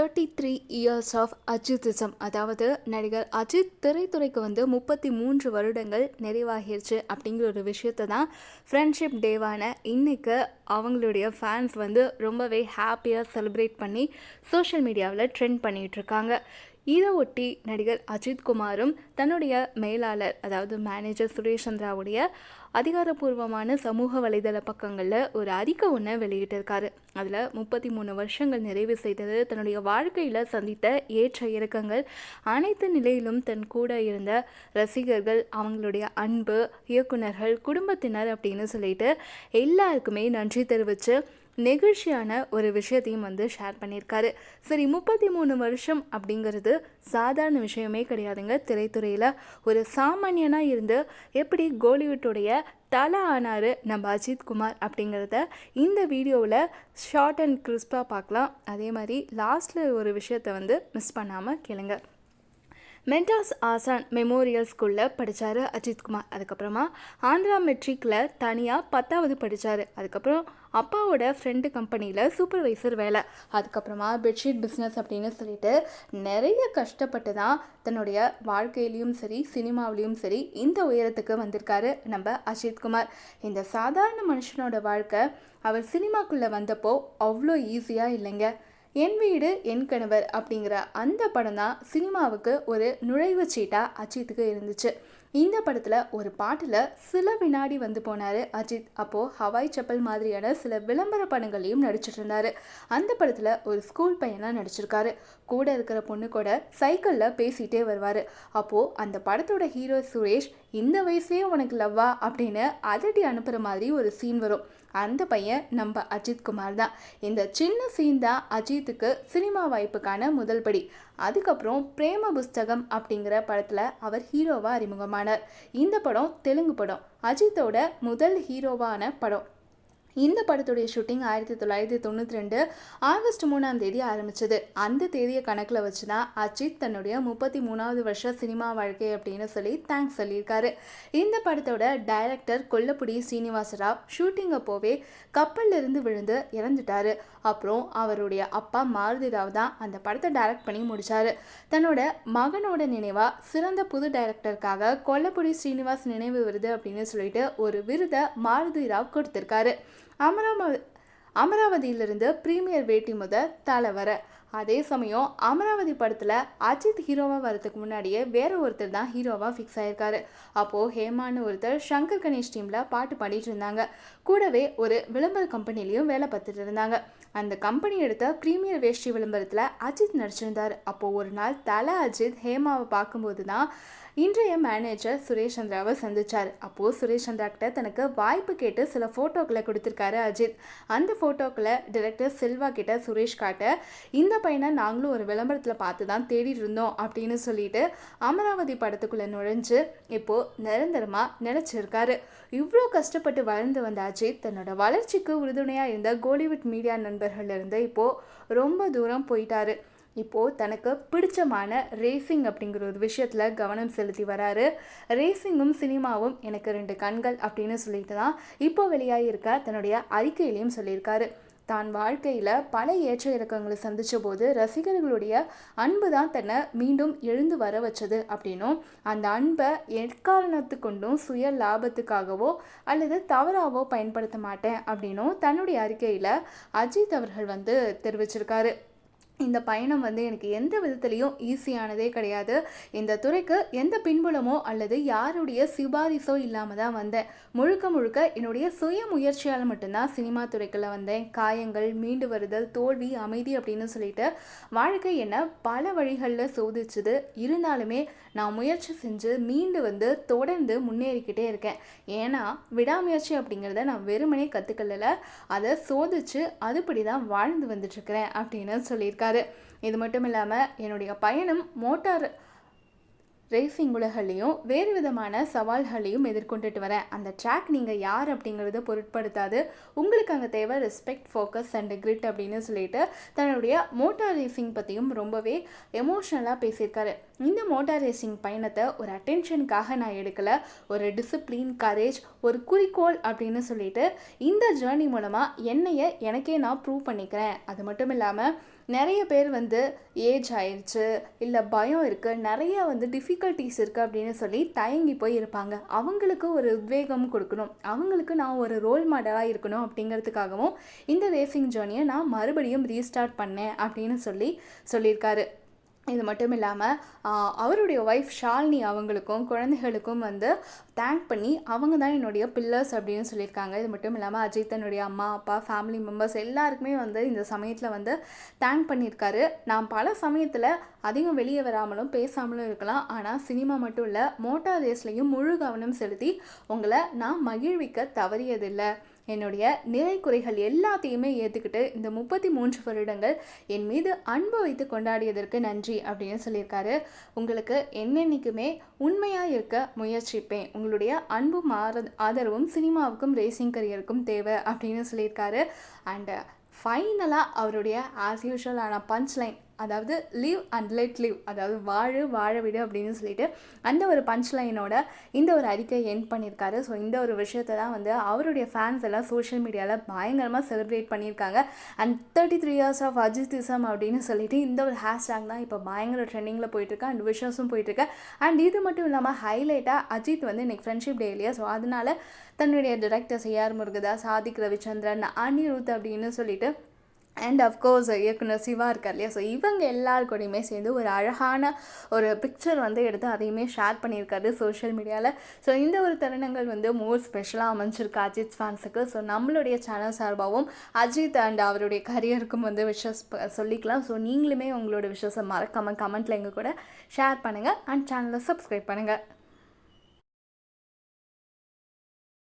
Thirty three years of Ajithism அதாவது நடிகர் அஜித் திரைத்துறைக்கு வந்து முப்பத்தி மூன்று வருடங்கள் நிறைவாகிருச்சு அப்படிங்கிற ஒரு விஷயத்தை தான் ஃப்ரெண்ட்ஷிப் டேவான இன்னைக்கு அவங்களுடைய ஃபேன்ஸ் வந்து ரொம்பவே ஹாப்பியாக செலிப்ரேட் பண்ணி சோஷியல் மீடியாவில் ட்ரெண்ட் பண்ணிகிட்ருக்காங்க இதை ஒட்டி நடிகர் அஜித் குமாரும் தன்னுடைய மேலாளர் அதாவது மேனேஜர் சுரேஷ் சந்திராவுடைய அதிகாரப்பூர்வமான சமூக வலைதள பக்கங்களில் ஒரு அறிக்கை ஒன்று வெளியிட்டிருக்காரு. அதில் முப்பத்தி மூணு வருஷங்கள் நிறைவு செய்தது தன்னுடைய வாழ்க்கையில் சந்தித்த ஏற்ற இறக்கங்கள் அனைத்து நிலையிலும் தன் கூட இருந்த ரசிகர்கள் அவங்களுடைய அன்பு இயக்குனர்கள் குடும்பத்தினர் அப்படின்னு சொல்லிட்டு எல்லாருக்குமே நன்றி தெரிவித்து நெகிழ்ச்சியான ஒரு விஷயத்தையும் வந்து ஷேர் பண்ணியிருக்காரு. சரி முப்பத்தி மூணு வருஷம் அப்படிங்கிறது சாதாரண விஷயமே கிடையாதுங்க. திரைத்துறையில் ஒரு சாமானியனாக இருந்து எப்படி கோலிவுட்டுடைய தலை ஆனார் நம்ம அஜித் குமார் அப்படிங்கிறத இந்த வீடியோவில் ஷார்ட் அண்ட் கிறிஸ்பாக பார்க்கலாம். அதே மாதிரி லாஸ்ட்டில் ஒரு விஷயத்தை வந்து மிஸ் பண்ணாமல் கேளுங்கள் மென்டாஸ் ஆசான் மெமோரியல் ஸ்கூலில் படித்தார் அஜித்குமார் அதுக்கப்புறமா ஆந்திரா மெட்ரிக்கில் தனியாக பத்தாவது படித்தார் அதுக்கப்புறம் அப்பாவோட ஃப்ரெண்டு கம்பெனியில் சூப்பர்வைசர் வேலை. அதுக்கப்புறமா பெட்ஷீட் பிஸ்னஸ் அப்படின்னு சொல்லிட்டு நிறைய கஷ்டப்பட்டு தான் தன்னுடைய வாழ்க்கையிலையும் சரி சினிமாவிலையும் சரி இந்த உயரத்துக்கு வந்திருக்காரு நம்ம அஜித்குமார் இந்த சாதாரண மனுஷனோட வாழ்க்கை அவர் சினிமாக்குள்ளே வந்தப்போ அவ்வளோ ஈஸியாக இல்லைங்க. என் வீடு என் கணவர் அப்படிங்கிற அந்த படம் தான் சினிமாவுக்கு ஒரு நுழைவு சீட்டாக அஜித்துக்கு இருந்துச்சு. இந்த படத்தில் ஒரு பாட்டில் சில வினாடி வந்து போனார் அஜித். அப்போது ஹவாய் செப்பல் மாதிரியான சில விளம்பர படங்களையும் நடிச்சிட்டு இருந்தார். அந்த படத்தில் ஒரு ஸ்கூல் பையனாக நடிச்சிருக்காரு. கூட இருக்கிற பொண்ணு கூட சைக்கிளில் பேசிகிட்டே வருவார். அப்போது அந்த படத்தோட ஹீரோ சுரேஷ் இந்த வயசுலேயே உனக்கு லவ்வா? அப்படின்னு அதட்டி அனுப்புகிற மாதிரி ஒரு சீன் வரும். அந்த பையன் நம்ம அஜித் குமார் தான். இந்த சின்ன சீன் தான் அஜித்துக்கு சினிமா வாய்ப்புக்கான முதல் படி. அதுக்கப்புறம் பிரேம புஸ்தகம் அப்படிங்கிற படத்தில் அவர் ஹீரோவாக அறிமுகமானார். இந்த படம் தெலுங்கு படம். அஜித்தோட முதல் ஹீரோவான படம். இந்த படத்துடைய ஷூட்டிங் ஆயிரத்தி தொள்ளாயிரத்தி தொண்ணூற்றி ரெண்டு ஆகஸ்ட் மூணாம் தேதி ஆரம்பிச்சது. அந்த தேதியை கணக்கில் வச்சு தான் அஜித் தன்னுடைய முப்பத்தி மூணாவது வருஷ சினிமா வாழ்க்கை அப்படின்னு சொல்லி தேங்க்ஸ் சொல்லியிருக்காரு. இந்த படத்தோட டைரக்டர் கொல்லப்புடி சீனிவாசராவ் ஷூட்டிங் அப்போவே கப்பல்ல விழுந்து இறந்துட்டாரு. அப்புறம் அவருடைய அப்பா மாருதி ராவ் தான் அந்த படத்தை டைரக்ட் பண்ணி முடித்தார் தன்னோட மகனோட நினைவாக சிறந்த புது டைரக்டருக்காக கொல்லப்புடி ஸ்ரீனிவாஸ் நினைவு விருது அப்படின்னு சொல்லிட்டு ஒரு விருதை மாருதி ராவ் கொடுத்துருக்காரு. அமராவதி அமராவதியிலிருந்து ப்ரீமியர் வேட்டி முத தலை வர. அதே சமயம் அமராவதி படத்தில் அஜித் ஹீரோவாக வரதுக்கு முன்னாடியே வேற ஒருத்தர் தான் ஹீரோவாக ஃபிக்ஸ் ஆயிருக்காரு. அப்போது ஹேமான்னு ஒருத்தர் சங்கர் கணேஷ் டீமில் பாட்டு பாடிட்டு இருந்தாங்க. கூடவே ஒரு விளம்பர கம்பெனிலையும் வேலை பார்த்துட்டு இருந்தாங்க. அந்த கம்பெனி எடுத்த ப்ரீமியர் வேஷ்டி விளம்பரத்தில் அஜித் நடிச்சிருந்தார். அப்போது ஒரு நாள் தலை அஜித் ஹேமாவை பார்க்கும்போது தான் இன்றைய மேனேஜர் சுரேஷ் சந்திராவை சந்திச்சார். அப்போது சுரேஷ் சந்திரா கிட்ட தனக்கு வாய்ப்பு கேட்டு சில ஃபோட்டோக்களை கொடுத்துருக்காரு அஜித். அந்த ஃபோட்டோக்களை டிரெக்டர் செல்வா கிட்ட சுரேஷ் காட்ட இந்த பையனை நாங்களும் ஒரு விளம்பரத்தில் பார்த்து தான் தேடிட்டு இருந்தோம் அப்படின்னு சொல்லிட்டு அமராவதி படத்துக்குள்ளே நுழைஞ்சு இப்போது நிரந்தரமாக நினச்சிருக்காரு இவ்வளோ கஷ்டப்பட்டு வளர்ந்து வந்த அஜித் தன்னோட வளர்ச்சிக்கு உறுதுணையாக இருந்த கோலிவுட் மீடியா நண்பர்கள்லேருந்து இப்போது ரொம்ப தூரம் போயிட்டாரு. இப்போது தனக்கு பிடிச்சமான ரேசிங் அப்படிங்கிற ஒரு விஷயத்தில் கவனம் செலுத்தி வராரு. ரேசிங்கும் சினிமாவும் எனக்கு ரெண்டு கண்கள் அப்படின்னு சொல்லிட்டு தான் இப்போ வெளியாகியிருக்க தன்னுடைய அறிக்கையிலையும் சொல்லியிருக்காரு. தான் வாழ்க்கையில் பல ஏற்ற இறக்கங்களை சந்தித்த போது ரசிகர்களுடைய அன்பு தான் தன்னை மீண்டும் எழுந்து வர வச்சது அப்படின்னும் அந்த அன்பை எக்காரணத்து கொண்டும் சுய லாபத்துக்காகவோ அல்லது தவறாவோ பயன்படுத்த மாட்டேன் அப்படின்னும் தன்னுடைய அறிக்கையில் அஜித் அவர்கள் வந்து தெரிவிச்சிருக்காரு. இந்த பயணம் வந்து எனக்கு எந்த விதத்துலேயும் ஈஸியானதே கிடையாது. இந்த துறைக்கு எந்த பின்புலமோ அல்லது யாருடைய சிபாரிசோ இல்லாமல் தான் வந்தேன். முழுக்க முழுக்க என்னுடைய சுய முயற்சியால் மட்டும்தான் சினிமா துறைக்குள்ளே வந்தேன். காயங்கள் மீண்டு வருதல் தோல்வி அமைதி அப்படின்னு சொல்லிட்டு வாழ்க்கை என்னை பல வழிகளில் சோதிச்சுது. இருந்தாலுமே நான் முயற்சி செஞ்சு மீண்டு வந்து தொடர்ந்து முன்னேறிக்கிட்டே இருக்கேன். ஏன்னா விடாமுயற்சி அப்படிங்கிறத நான் வெறுமனே கற்றுக்கல அதை சோதிச்சு அதுபடி தான் வாழ்ந்து வந்துட்டுருக்கிறேன் அப்படின்னு சொல்லியிருக்காரு. இது மட்டும் இல்லாமல் என்னுடைய பயணம் மோட்டார் ரேசிங் உலகலையும் வேறு விதமான சவால்களையும் எதிர்கொண்டுட்டு வரேன். அந்த ட்ராக் நீங்கள் யார் அப்படிங்கிறத பொருட்படுத்தாது. உங்களுக்கு அங்கே தேவை ரெஸ்பெக்ட் ஃபோக்கஸ் அண்ட் கிரிட் அப்படின்னு சொல்லிட்டு தன்னுடைய மோட்டார் ரேசிங் பற்றியும் ரொம்பவே எமோஷ்னலாக பேசியிருக்காரு. இந்த மோட்டார் ரேசிங் பயணத்தை ஒரு அட்டென்ஷனுக்காக நான் எடுக்கலை. ஒரு டிசிப்ளின் கரேஜ் ஒரு குறிக்கோள் அப்படின்னு சொல்லிட்டு இந்த ஜேர்னி மூலமாக என்னைய எனக்கே நான் ப்ரூவ் பண்ணிக்கிறேன். அது மட்டும் இல்லாமல் நிறைய பேர் வந்து ஏஜ் ஆயிடுச்சு இல்லை பயம் இருக்குது நிறைய வந்து டிஃபிகல்ட்டிஸ் இருக்குது அப்படின்னு சொல்லி தயங்கி போய் இருப்பாங்க. அவங்களுக்கு ஒரு உத்வேகம் கொடுக்கணும். அவங்களுக்கு நான் ஒரு ரோல் மாடலாக இருக்கணும் அப்படிங்கிறதுக்காகவும் இந்த ரேசிங் ஜேர்னியை நான் மறுபடியும் ரீஸ்டார்ட் பண்ணேன் அப்படின்னு சொல்லி சொல்லியிருக்காரு. இது மட்டும் இல்லாமல் அவருடைய ஒய்ஃப் ஷாலினி அவங்களுக்கும் குழந்தைகளுக்கும் வந்து தேங்க் பண்ணி அவங்க தான் என்னுடைய பில்லர்ஸ் அப்படின்னு சொல்லியிருக்காங்க. இது மட்டும் இல்லாமல் அஜித் தன்னுடைய அம்மா அப்பா ஃபேமிலி மெம்பர்ஸ் எல்லாருக்குமே வந்து இந்த சமயத்தில் வந்து தேங்க் பண்ணியிருக்காரு. நான் பல சமயத்தில் அதிகம் வெளியே வராமலும் பேசாமலும் இருக்கலாம். ஆனால் சினிமா மட்டும் இல்லை மோட்டார் ரேஸ்லையும் முழு கவனம் செலுத்தி உங்களை நான் மகிழ்விக்க தவறியதில்லை. என்னுடைய நிறை குறைகள் எல்லாத்தையுமே ஏற்றுக்கிட்டு இந்த முப்பத்தி மூன்று வருடங்கள் என் மீது அன்பு வைத்து கொண்டாடியதற்கு நன்றி அப்படின்னு சொல்லியிருக்காரு. உங்களுக்கு என்னென்னைக்குமே உண்மையாக இருக்க முயற்சிப்பேன். உங்களுடைய அன்பும் ஆர ஆதரவும் சினிமாவுக்கும் ரேசிங் கரியருக்கும் தேவை அப்படின்னு சொல்லியிருக்காரு. அண்டு ஃபைனலாக அவருடைய ஆஸ் யூஷுவலான பஞ்ச் லைன் அதாவது லீவ் அண்ட் லெட் லீவ் அதாவது வாழு வாழ விடு அப்படின்னு சொல்லிட்டு அந்த ஒரு பஞ்ச் லைனோட இந்த ஒரு அறிக்கை என் பண்ணியிருக்காரு. ஸோ இந்த ஒரு விஷயத்தை தான் வந்து அவருடைய ஃபேன்ஸ் எல்லாம் சோஷியல் மீடியாவில் பயங்கரமாக செலிப்ரேட் பண்ணியிருக்காங்க. And thirty three years of Ajithism அப்படின்னு சொல்லிட்டு இந்த ஒரு ஹேஷ்டாக் தான் இப்போ பயங்கர ட்ரெண்டிங்கில் போயிட்டுருக்கு. அண்ட் விஷஸும் போயிட்டுருக்கு. அண்ட் இது மட்டும் இல்லாமல் ஹைலைட்டாக அஜித் வந்து இன்னைக்கு ஃப்ரெண்ட்ஷிப் டே இல்லையா? ஸோ அதனால தன்னுடைய directors A R Murugadoss Sadiq Ravichandran Anirudh அப்படின்னு சொல்லிட்டு அண்ட் அஃப்கோர்ஸ் இயக்குனர் சிவா இருக்கார் இல்லையா? ஸோ இவங்க எல்லாருக்கூடையுமே சேர்ந்து ஒரு அழகான ஒரு பிக்சர் வந்து எடுத்து அதையுமே ஷேர் பண்ணியிருக்காரு சோஷியல் மீடியாவில் ஸோ இந்த ஒரு தருணங்கள் வந்து மோர் ஸ்பெஷலாக அமைஞ்சிருக்கு அஜித் ஃபேன்ஸுக்கு ஸோ நம்மளுடைய சேனல் சார்பாகவும் அஜித் அண்ட் அவருடைய கரியருக்கும் வந்து விஷஸ் சொல்லிக்கலாம். ஸோ நீங்களுமே உங்களோட விஷஸை மறக்காமல் கமெண்ட்டில் எங்கள் கூட ஷேர் பண்ணுங்கள் அண்ட் சேனலை சப்ஸ்கிரைப் பண்ணுங்கள்